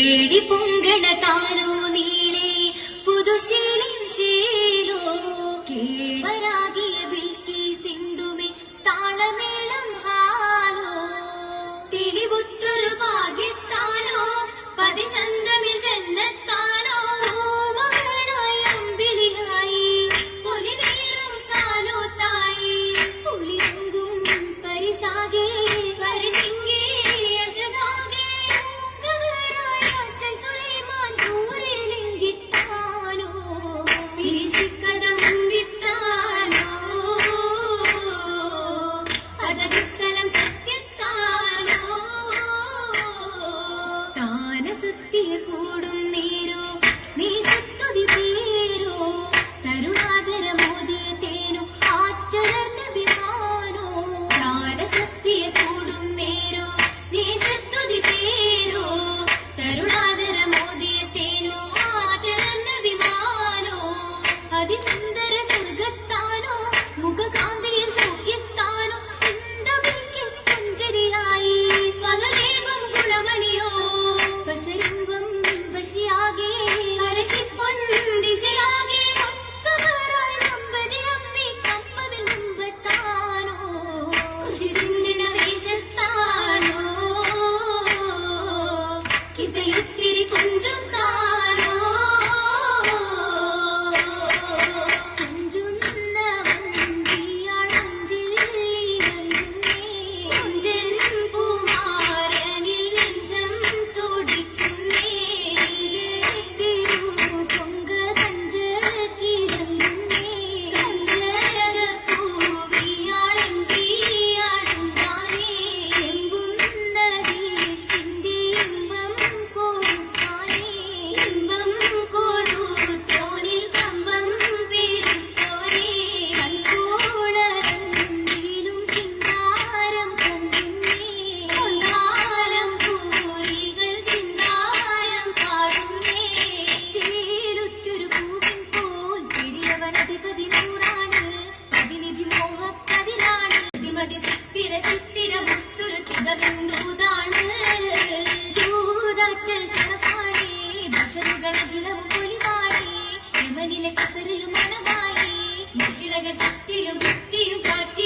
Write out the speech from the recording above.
പേടി പൊങ്കണ താനോ നീളെ പുതുശീലിൻ ശീലോ കീഴ്വരാകിയ ബിൽക്കി സിണ്ടുമേ താളമേളം ഹാലോ. കസരിലും മണമായി മഹിളകൾ ചുറ്റിലും വൃത്തിയും കാറ്റി